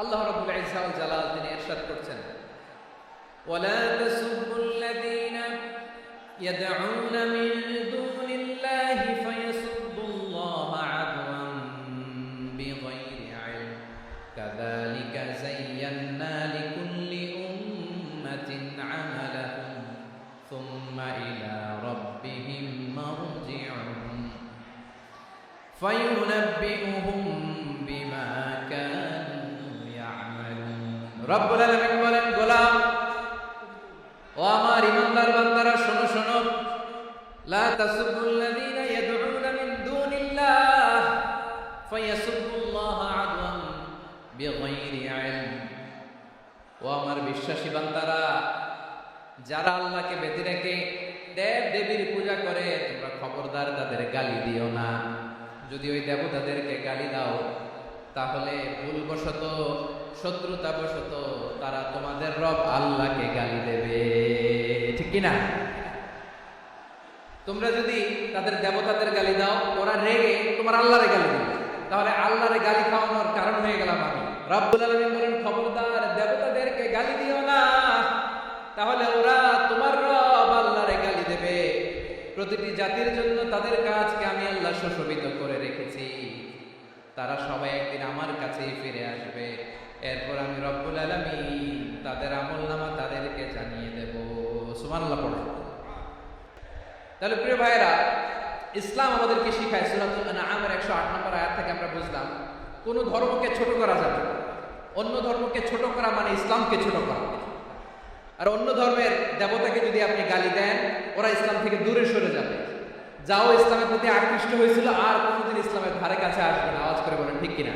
আল্লাহ রাব্বুল ইজ্জা ওয়াল জালাল তিনি ইরশাদ করছেন ولا تسبوا الذين يدعون من دون রব্বুল আলামিন বলেন, গোলাম, ও আমার ইমানদার বান্দারা, শোনো শোনো। লা তাসুবুল্লাযীনা ইয়াদউনা মিন দুনিল্লাহ, ফায়াসুবুল্লাহ আদওয়ান বিগাইরি ইলম। ও আমার বিশ্বাসী বান্দারা, যারা আল্লাহকে বেঁধে রেখে দেব দেবীর পূজা করে, তোমরা খবরদার তাদের গালি দিও না। যদি ওই দেবতাদেরকে গালি দাও, তাহলে ভুলবশত শত্রুতাবশত তারা তোমাদের রব আল্লাহকে গালি দেবে। ঠিক কি না তোমরা যদি তাদের দেবতাদের গালি দাও, ওরা রেগে তোমার আল্লাহরে গালি দেবে। তাহলে আল্লাহরে গালি খাওয়ানোর কারণ হয়ে গেলাম আমি। আলামিন বলেন, খবরদার, দেবতাদেরকে গালি দিও না। তাহলে ওরা তোমার রব আল্লাহরে গালি দেবে। প্রতিটি জাতির জন্য তাদের কাজকে আমি আল্লাহ সুশোভিত করে রেখেছি। তারা সবাই একদিন আমার কাছেই ফিরে আসবে। তাদের আমল নামা তাদেরকে জানিয়ে দেব। সুবহানাল্লাহ পড়ে। তাহলে প্রিয় ভাইয়েরা, ইসলাম আমাদেরকে শিখায়? সুরাতুল আনামের একশো আট নম্বর আয়াত থেকে আমরা বুঝলাম, কোন ধর্মকে ছোট করা যাবে। অন্য ধর্মকে ছোট করা মানে ইসলামকে ছোট করা। আর অন্য ধর্মের দেবতাকে যদি আপনি গালি দেন, ওরা ইসলাম থেকে দূরে সরে যাবে। যাও ইসলামের প্রতি আকৃষ্ট হয়েছিল, আর কোনোদিন ইসলামের ধারে কাছে আসবে না। আওয়াজ করে বলেন, ঠিক কিনা?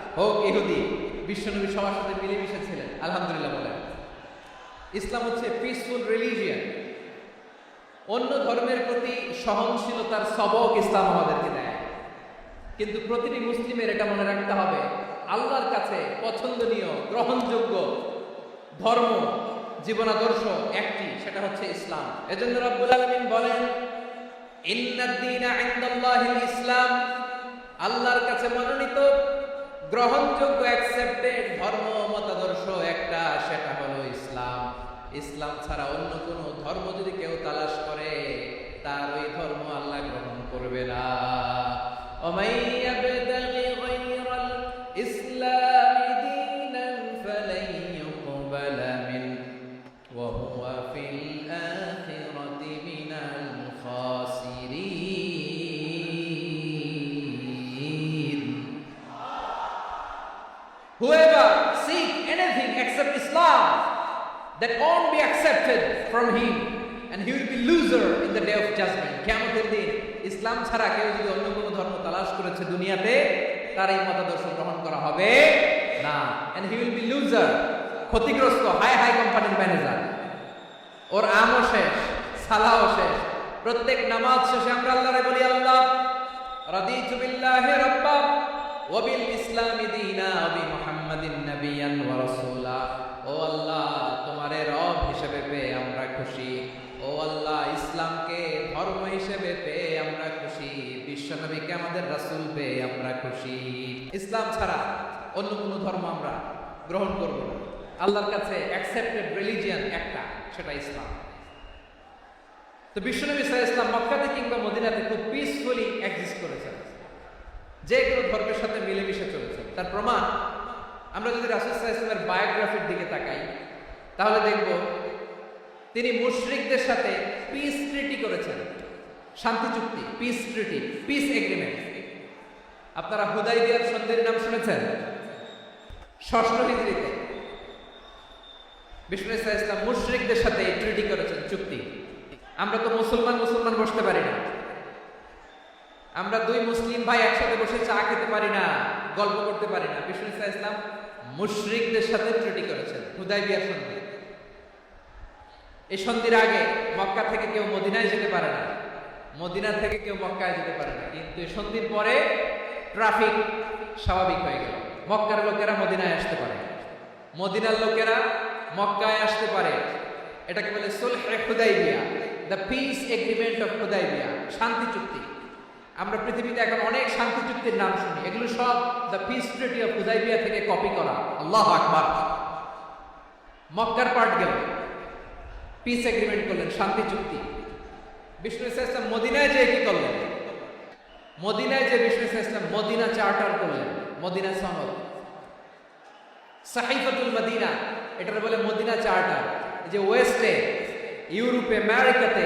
হোক ইহুদি, বিশ্বনবী সবার সাথে মিলেমিশে ছিলেন, আলহামদুলিল্লাহ বলেন। ইসলাম হচ্ছে পিসফুল রিলিজিয়ান অন্য ধর্মের প্রতি সহনশীলতার সবক ইসলাম আমাদেরকে দেয়। কিন্তু প্রতিটি মুসলিমের এটা মনে রাখতে হবে, আল্লাহর কাছে পছন্দনীয়, গ্রহণযোগ্য ধর্ম, জীবনাদর্শ একটি, সেটা হচ্ছে ইসলাম। এজন্য রব্বুল আলামিন বলেন, ইন্নাদ-দীনা ইসলাম। আল্লাহর কাছে মনোনীত গ্রহণযোগ্য অ্যাকসেপ্টেড ধর্ম, মতাদর্শ একটা, সেটা হলো ইসলাম। ইসলাম ছাড়া অন্য কোনো ধর্ম যদি কেউ তালাশ করে, তার ওই ধর্ম আল্লাহ গ্রহণ করবে না। অমাইয়া Whoever seek anything except Islam, that won't be accepted from him, and he will be loser in the day of judgment. কেমতের দিন ইসলাম ছাড়া কেউ যদি অন্য কোনো ধর্ম তালাশ করেছে দুনিয়াতে তার এই মতাদর্শ গ্রহণ করা হবে না। And he will be loser ক্ষতিগ্রস্ত হাই হাই কোম্পানির ম্যানেজার। ওর আমও শেষ সালাও শেষ। প্রত্যেক নামাজ শেষে আমরা আল্লাহরে বলি আল্লাহ রাদিতু বিল্লাহি রাব্বা ওয়া বিল ইসলামি দীনা নাবিয়ান ও আল্লাহ, তোমারে রব হিসেবে পেয়ে আমরা খুশি। ও আল্লাহ, ইসলামকে ধর্ম হিসেবে পেয়ে আমরা খুশি। বিশ্বনবীকে আমাদের পেয়ে আমরা খুশি। ইসলাম ছাড়া অন্য কোনো ধর্ম আমরা গ্রহণ করব না। আল্লাহর কাছে অ্যাকসেপ্টেড রিলিজিয়ান একটা, সেটা ইসলাম। তো বিশ্বনবী সাহা ইসলাম মক্কাতে কিংবা মদিনাতে খুব পিসফুলি এক্সিস্ট করেছেন। যে কোনো ধর্মের সাথে মিলেমিশে চলেছেন তার প্রমাণ, আমরা যদি ইসলামের বায়োগ্রাফির দিকে তাকাই, তাহলে দেখব তিনি মুশরিকদের সাথে পিস ট্রিটি করেছেন। শান্তি চুক্তি পিস ট্রিটি পিস এগ্রিমেন্ট আপনারা হুদাইবিয়ার সন্ধির নাম শুনেছেন? ষষ্ঠ হিজড়িতে। বিষ্ণু ইসা ইসলাম মুশরিকদের সাথে ট্রিটি করেছেন, চুক্তি। আমরা তো মুসলমান মুসলমান বসতে পারি না। আমরা দুই মুসলিম ভাই একসাথে বসে চা খেতে পারি না, গল্প করতে পারি না। বিষ্ণু ইসা ইসলাম মুশরিকদের সাথে ত্রুটি করেছেন হুদাইবিয়া সন্ধি এই সন্ধির আগে মক্কা থেকে কেউ মদিনায় যেতে পারে না, মদিনা থেকে কেউ মক্কায় যেতে পারে না। কিন্তু এই সন্ধির পরে ট্রাফিক স্বাভাবিক হয়ে গেল। মক্কার লোকেরা মদিনায় আসতে পারে। মদিনার লোকেরা মক্কায় আসতে পারে। এটাকে বলে Sulhe Hudaibiya the peace agreement of Hudaibiya, শান্তি চুক্তি। আমরা পৃথিবীতে এখন অনেক শান্তি চুক্তির নাম শুনি। এগুলো সব the peace treaty of Hudaibiya থেকে কপি করা। আল্লাহ আকবার। মক্কার পার্ট গেল। পিস এগ্রিমেন্ট করলেন শান্তি চুক্তি বিষ্ণু ইসলাম মদিনায় যে কি করলেন? মদিনায় যে বিষ্ণু ইসলাম মদিনা চার্টার করলেন, মদিনা সনদ। সাহিফাতুল মদিনা, এটার বলে মদিনা চার্টার যে ওয়েস্টে ইউরোপে আমেরিকাতে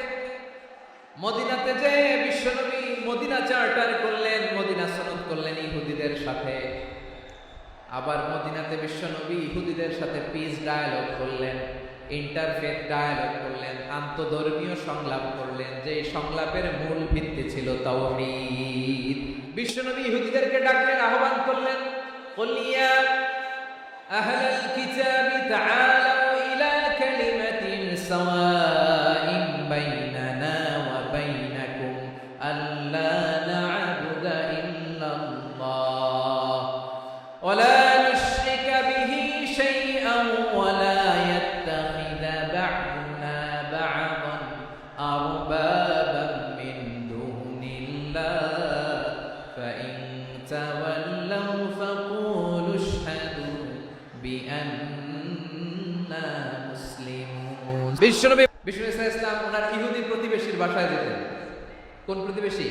মদিনাতে যে বিশ্বনবী মদিনা চার্টার করলেন, মদিনা সনদ করলেন ইহুদিদের সাথে। আবার মদিনাতে বিশ্বনবী ইহুদিদের সাথে পিস ডায়ালগ করলেন ইন্টারফেথ ডায়ালগ করলেন, আন্তধর্মীয় সংলাপ করলেন, যে সংলাপের মূল ভিত্তি ছিল তাওহীদ। বিশ্বনবী ইহুদিদেরকে ডাকলেন, আহ্বান করলেন কলিয়া আহলাল কিতাবি ইলা কালিমাতিন বাইন বিশ্বনবী বিষ্ণু ইসলাম, ওনার ইহুদি প্রতিবেশীর বাসায় যেতেন। কোন প্রতিবেশী?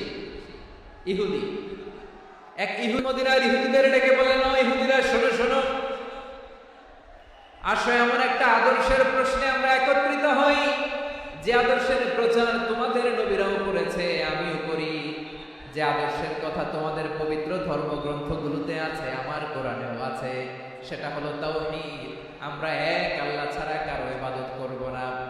ইহুদি। এক ইহুদ মদিনার ইহুদিদের ডেকে বললেন ইহুদিরা, শোনো শোনো। আসো, এমন একটা আদর্শের প্রশ্নে আমরা একত্রিত হই। যে আদর্শের প্রচার তোমাদের নবীরাও করেছে, আমিও করি। যে আদর্শের কথা তোমাদের পবিত্র ধর্মগ্রন্থগুলোতে আছে, আমার কোরআনেও আছে, সেটা হলো তাওহীদ। আমরা এক, আল্লাহ ছাড়া কারও ইবাদত করব না।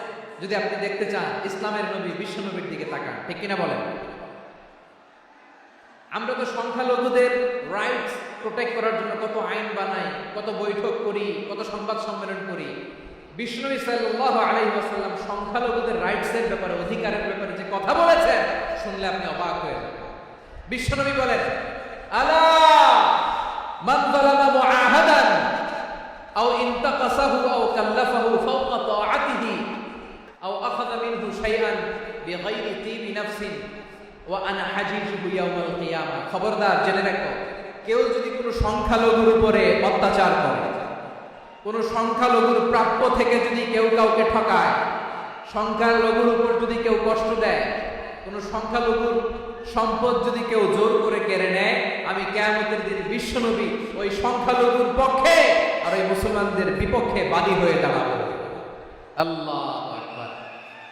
যদি আপনি দেখতে চান, ইসলামের নবী, বিশ্ব নবীর দিকে তাকান, ঠিক কিনা বলেন? আমরা তো সংখ্যালঘুদের রাইটস প্রোটেক্ট করার জন্য কত আইন বানাই, কত বৈঠক করি, কত সংবাদ সম্মেলন করি। বিষ্ণু সাল্লাহ আলাইহি সংখ্যালঘুদের রাইটসের ব্যাপারে, অধিকারের ব্যাপারে যে কথা বলেছেন, শুনলে আপনি অবাক হয়ে যাবেন। বিশ্বনবী বলেন, আলা মান মুআহাদান, আও ইনতাকাসাহু আও কাল্লাফাহু ফাওকা তাআতিহি আও আখাযা মিনহু শাইআন বিগাইরি তিবি নাফসিন ওয়া আনা হাজিজুহু ইয়াউমাল কিয়ামা। খবরদার, জেনে রাখো, কেউ যদি কোনো সংখ্যালঘুর উপরে অত্যাচার করে, কোন সংখ্যালঘুর প্রাপ্য থেকে যদি কেউ কাউকে ঠকায়, সংখ্যালঘুর উপর যদি কেউ কষ্ট দেয়, কোন সংখ্যালঘুর সম্পদ যদি কেউ জোর করে কেড়ে নেয়, আমি কেয়ামতের দিন বিশ্বনবী ওই সংখ্যালঘুর পক্ষে আর ওই মুসলমানদের বিপক্ষে বাদী হয়ে দাঁড়াবো। আল্লাহ।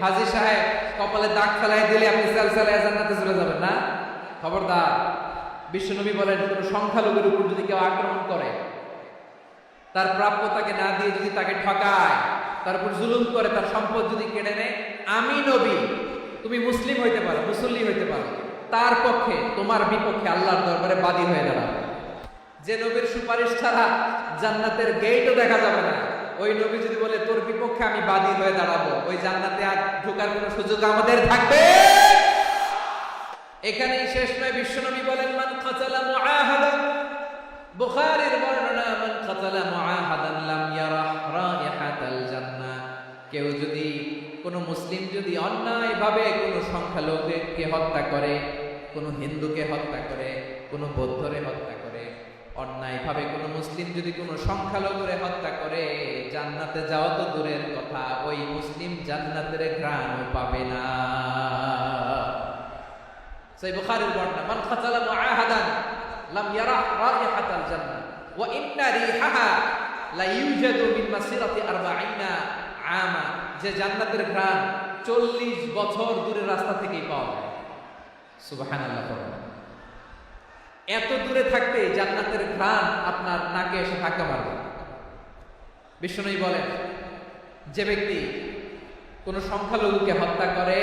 হাজি সাহেব, কপালে দাগ ফেলাই দিলে আপনি সালসালায় জান্নাতে চলে যাবেন, না? খবরদার, বিশ্বনবী বলেন, কোন সংখ্যালঘুর উপর যদি কেউ আক্রমণ করে, তার প্রাপ্য তাকে না দিয়ে যদি তাকে ঠকায়, তার উপর জুলুম করে, তার সম্পদ যদি কেড়ে নেয়, আমি নবী, তুমি মুসলিম হইতে পারো, মুসল্লি হইতে পারো। তার পক্ষে, তোমার বিপক্ষে আল্লাহর দরবারে বাদী হয়ে দাঁড়াবে যে নবীর সুপারিশ ছাড়া জান্নাতের গেটও দেখা যাবে না। ওই নবী যদি বলে, তোর বিপক্ষে আমি বাদী হয়ে দাঁড়াবো, ওই জান্নাতে আর ঢোকার কোনো সুযোগ আমাদের থাকবে? এখানেই শেষ নয়, বিশ্বনবী বলেন, মান খাতালা মুআহাদান। বুখারীর বর্ণনা, মান খাতালা মুআহাদান লাম ইয়ারাহ রাইহাতাল জান্নাহ কেউ যদি, কোন মুসলিম যদি অন্যায় অন্যায়ভাবে কোন সংখ্যালঘুকে হত্যা করে, কোন হিন্দুকে হত্যা করে, কোন বৌদ্ধরে হত্যা অন্যায়ভাবে কোনো মুসলিম যদি কোনো সংখ্যালঘুরে হত্যা করে, জান্নাতে যাওয়া তো দূরের কথা, ওই মুসলিম জান্নাতের ঘ্রাণও পাবে না সেই বুখারীর বর্ণনা, মান খাতালা মুআহাদান লাম ইয়ারাহ রাইহাতাল জান্নাহ, ওয়া ইন্না রিহাহা লা ইউজাদু মিন মাসিরাতি 40 আমা, যে জান্নাতের ঘ্রাণ 40 বছর দূরের রাস্তা থেকেই পাওয়া যায় সুবহানাল্লাহ। এত দূরে থাকতে জান্নাতের ঘ্রাণ আপনার নাকে এসে ধাক্কা মারবে। বিষ্ণুই বলেন, যে ব্যক্তি কোন সংখ্যালঘুকে হত্যা করে,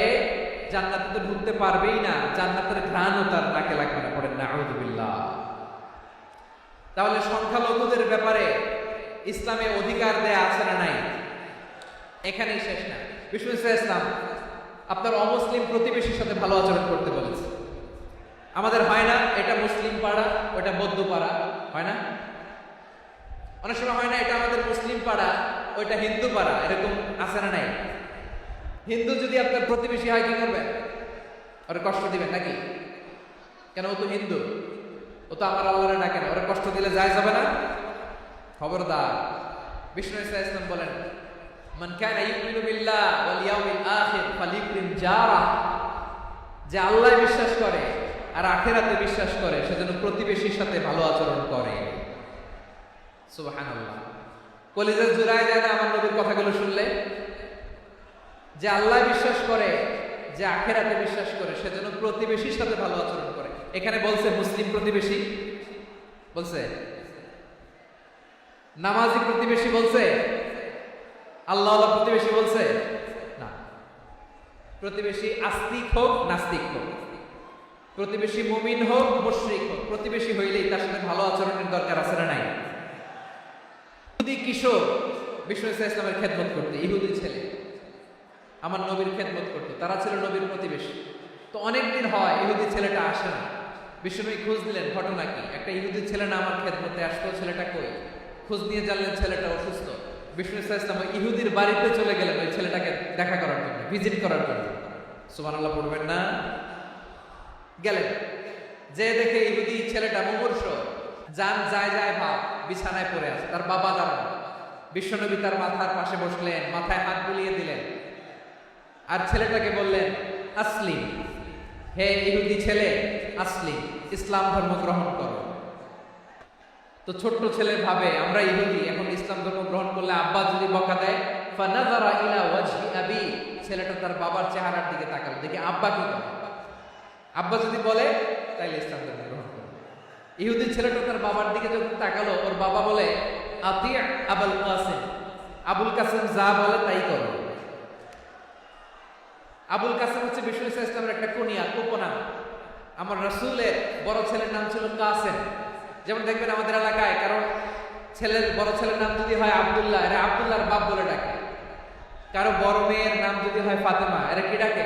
জান্নাতে তো ঢুকতে পারবেই না, জান্নাতের ঘ্রাণও তার নাকে লাগবে না। পড়েন না আউযুবিল্লাহ তাহলে সংখ্যালঘুদের ব্যাপারে ইসলামে অধিকার দেয়া আছে না নাই? এখানেই শেষ না। বিষ্ণু ইসলাম, আপনার অমুসলিম প্রতিবেশীর সাথে ভালো আচরণ করতে বলেছে। আমাদের হয় না, এটা মুসলিম পাড়া, ওটা বৌদ্ধ পাড়া, হয় না? অনেক সময় হয় না, এটা আমাদের মুসলিম পাড়া, ওইটা হিন্দু পাড়া, এরকম আছে না নাই? হিন্দু যদি আপনার প্রতিবেশী হয়, কি করবেন ওরা কষ্ট দিবেন নাকি? কেন, ও তো হিন্দু। ও তো আমার আল্লাহরে ডাকে না, ওরা কষ্ট দিলে যায় যাবে না? খবরদার। বিষ্ণু ইসা ইসলাম বলেন, মান কানা ইউমিনু বিল্লাহ ওয়াল ইয়াউমিল আখির ফালিকরিম জারা যে আল্লাহ বিশ্বাস করে আর আখেরাতে বিশ্বাস করে, সেজন্য প্রতিবেশীর সাথে ভালো আচরণ করে। কলিজার জুড়ায় যায় না আমার নবীর কথাগুলো শুনলে? যে আল্লাহ বিশ্বাস করে, যে আখেরাতে বিশ্বাস করে, সেজন্য প্রতিবেশীর সাথে ভালো আচরণ করে। এখানে বলছে মুসলিম প্রতিবেশী? বলছে? নামাজি প্রতিবেশী বলছে? আল্লাহ আল্লাহ প্রতিবেশী বলছে? না। প্রতিবেশী আস্তিক হোক, নাস্তিক হোক। প্রতিবেশী মুমিন হোক, মুশরিক হোক, প্রতিবেশী হইলেই তার সাথে ভালো আচরণের দরকার আছে না নাই? ইহুদি কিশোর ইসা ইসলামের খেদমত করতে, ইহুদি ছেলে। আমার নবীর খেদমত করতো, তারা ছিল নবীর প্রতিবেশী। তো অনেক দিন হয় ইহুদি ছেলেটা আসে না। বিষ্ণুনবী খোঁজ দিলেন ঘটনা কি? একটা ইহুদি ছেলে না আমার খেদমতে আসতো, ছেলেটা কই? খোঁজ নিয়ে জানলেন ছেলেটা অসুস্থ। বিষ্ণু ইসা ইসলাম ইহুদির বাড়িতে চলে গেলেন ওই ছেলেটাকে দেখা করার জন্য, ভিজিট করার জন্য। সুমান আল্লাহ পড়বেন না। গেলেন। যে দেখে ইহুদি ছেলেটা মুমূর্ষ যান যায় যায় ভাব বিছানায় পড়ে আছে, তার বাবা দাঁড়ান বিশ্বনবী তার মাথার পাশে বসলেন, মাথায় হাত বুলিয়ে দিলেন। আর ছেলেটাকে বললেন, আসলিম। হে ইহুদি ছেলে, আসলিম, ইসলাম ধর্ম গ্রহণ করো। তো ছোট্ট ছেলে ভাবে, আমরা ইহুদি, এখন ইসলাম ধর্ম গ্রহণ করলে আব্বা যদি বকা দেয় ছেলেটা তার বাবার চেহারার দিকে তাকালো, দেখি আব্বা কি করে? আব্বা যদি বলে, তাইলে ইসলাম ধর্ম গ্রহণ করো। ইহুদি ছেলেটা তার বাবার দিকে যখন তাকালো, ওর বাবা বলে, আতি আবুল কাসেম। আবুল কাসেম যা বলে তাই করো। আবুল কাসেম হচ্ছে ইসা ইসলামের একটা কুনিয়া, উপনাম। আমার রসুলের বড় ছেলের নাম ছিল কাসেম। যেমন দেখবেন আমাদের এলাকায়, কারণ ছেলের বড় ছেলের নাম যদি হয় আবদুল্লাহ, এরা আব্দুল্লাহর বাপ বলে ডাকে। কারও বড় মেয়ের নাম যদি হয় ফাতেমা, এরা কি ডাকে?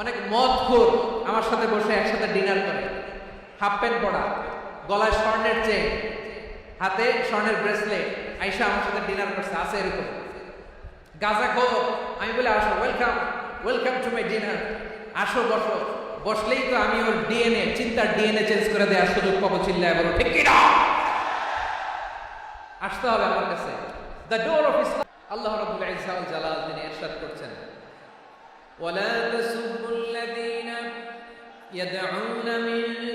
অনেক মদ খোর আমার সাথে বসে একসাথে ডিনার করে। হাফ প্যান্ট পরা, গলায় স্বর্ণের চেন, হাতে স্বর্ণের ব্রেসলেট, আইসা আমার সাথে ডিনার করছে, আছে এরকম। গাজা খো আমি বলে, আসো welcome welcome to my dinner আসো, বসো। বসলেই তো আমি ওর ডিএনএ চিন্তার ডিএনএ চেঞ্জ করে দেওয়ার সুযোগ পাবো চিল্লায় বলো, ঠিক কিনা? আসতে হবে আমার কাছে। The door of Islam Allah রাব্বুল ইজ্জা ওয়াল জালাল তিনি ইরশাদ করছেন। ولا تسبوا الذين يدعون من